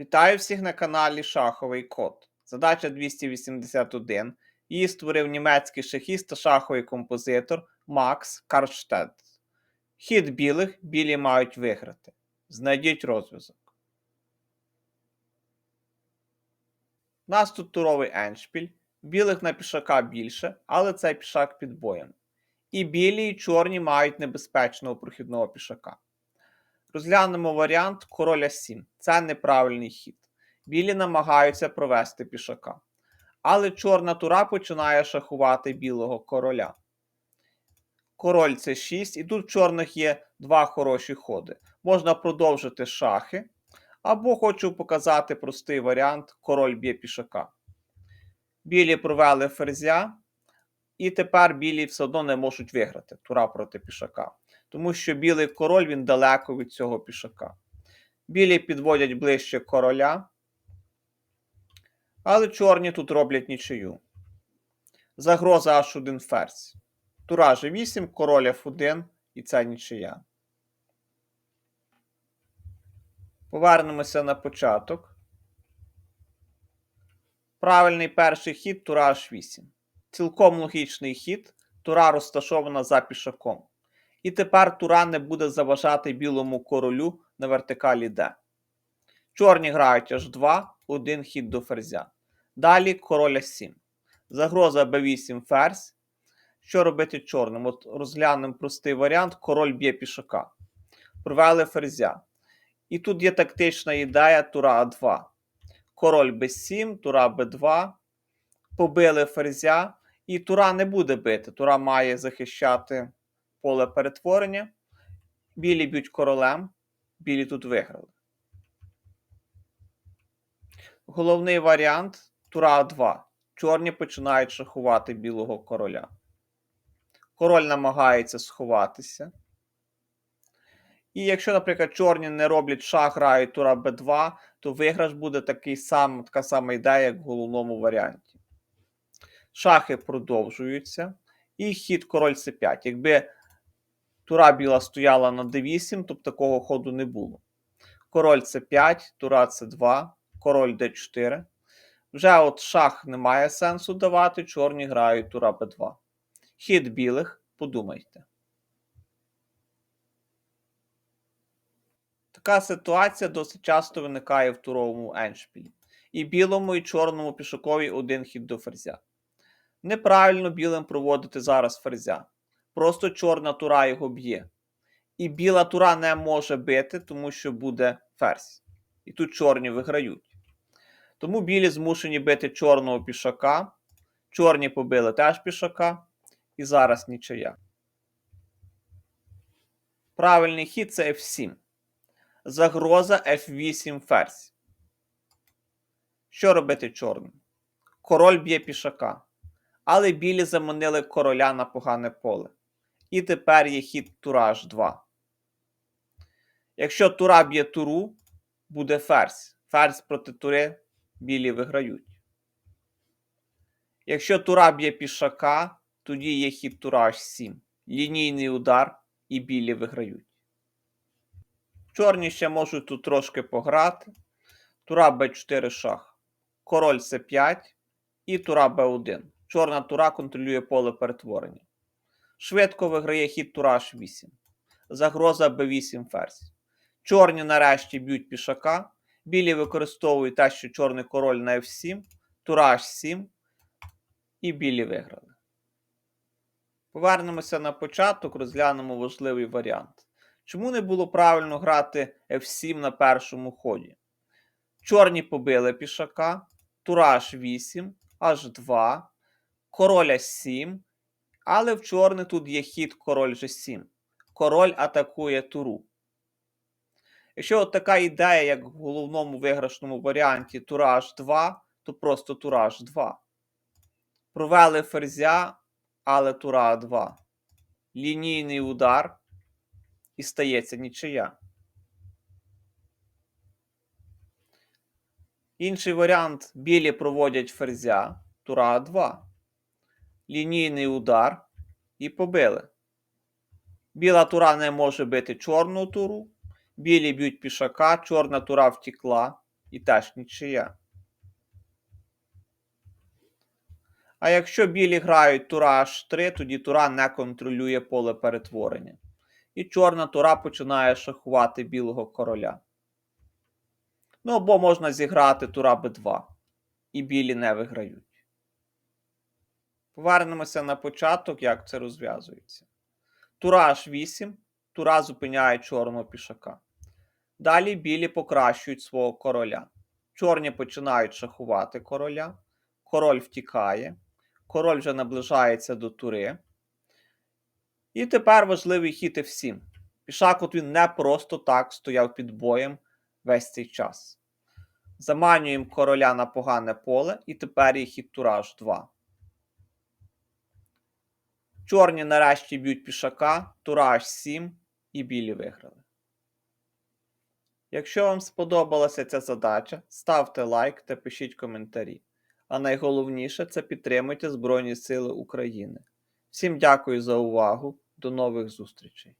Вітаю всіх на каналі Шаховий Код. Задача 281. Її створив німецький шахіст та шаховий композитор Макс Карштедт. Хід білих білі мають виграти. Знайдіть розв'язок. У нас тут туровий еншпіль. Білих на пішака більше, але цей пішак під боєм. І білі, і чорні мають небезпечного прохідного пішака. Розглянемо варіант короля 7. Це неправильний хід. Білі намагаються провести пішака. Але чорна тура починає шахувати білого короля. Король це 6, і тут в чорних є два хороші ходи. Можна продовжити шахи. Або хочу показати простий варіант: король б'є пішака. Білі провели ферзя, і тепер білі все одно не можуть виграти тура проти пішака. Тому що білий король він далеко від цього пішака. Білі підводять ближче короля. Але чорні тут роблять нічию. Загроза аж один ферзь. Тура G8, король F1 і це нічия. Повернемося на початок. Правильний перший хід тура H8. Цілком логічний хід. Тура розташована за пішаком. І тепер тура не буде заважати білому королю на вертикалі D. Чорні грають H2, один хід до ферзя. Далі короля 7. Загроза b8 ферзь. Що робити чорним? От розглянемо простий варіант: король б'є пішака. Провели ферзя. І тут є тактична ідея тура А2. Король b7, тура b2. Побили ферзя. І тура не буде бити. Тура має захищати поле перетворення. Білі б'ють королем. Білі тут виграли. Головний варіант тура 2. Чорні починають шахувати білого короля. Король намагається сховатися. І якщо, наприклад, чорні не роблять шах, грають тура Б2, то виграш буде такий сам, така сама ідея, як в головному варіанті. Шахи продовжуються. І хід король С5. Якби тура біла стояла на d8, то б такого ходу не було. Король С5, тура С2, король d4. Вже от шах немає сенсу давати, чорні грають тура Б2. Хід білих, подумайте. Така ситуація досить часто виникає в туровому еншпілі. І білому, і чорному пішакові один хід до ферзя. Неправильно білим проводити зараз ферзя. Просто чорна тура його б'є. І біла тура не може бити, тому що буде ферзь. І тут чорні виграють. Тому білі змушені бити чорного пішака. Чорні побили теж пішака. І зараз нічия. Правильний хід це F7. Загроза F8 ферзь. Що робити чорним? Король б'є пішака. Але білі заманили короля на погане поле. І тепер є хід тура H2. Якщо тура б'є туру, буде ферзь. Ферзь проти тури білі виграють. Якщо тура б'є пішака, тоді є хід тура H7. Лінійний удар і білі виграють. Чорні ще можуть тут трошки пограти. Тура Б4 шах. Король С5 і тура Б1. Чорна тура контролює поле перетворення. Швидко виграє хід тура H8. Загроза Б8 ферзь. Чорні нарешті б'ють пішака. Білі використовують те, що чорний король на F7, тура H7. І білі виграли. Повернемося на початок, розглянемо важливий варіант. Чому не було правильно грати F7 на першому ході? Чорні побили пішака, тура H8, H2, король H7, але в чорних тут є хід король G7. Король атакує туру. Якщо от така ідея, як в головному виграшному варіанті тура H2, то просто тура H2. Провели ферзя, але тура А2. Лінійний удар і стається нічия. Інший варіант білі проводять ферзя, тура А2. Лінійний удар і побили. Біла тура не може бити чорну туру. Білі б'ють пішака, чорна тура втікла. І теж нічия. А якщо білі грають тура H3, тоді тура не контролює поле перетворення. І чорна тура починає шахувати білого короля. Ну або можна зіграти тура b2. І білі не виграють. Повернемося на початок, як це розв'язується. Тура H8, тура зупиняє чорного пішака. Далі білі покращують свого короля. Чорні починають шахувати короля. Король втікає. Король вже наближається до тури. І тепер важливий хід F7. Пішак от він не просто так стояв під боєм весь цей час. Заманюємо короля на погане поле, і тепер є хід тура H2. Чорні нарешті б'ють пішака, тура H7 і білі виграли. Якщо вам сподобалася ця задача, ставте лайк та пишіть коментарі. А найголовніше це підтримуйте Збройні Сили України. Всім дякую за увагу. До нових зустрічей!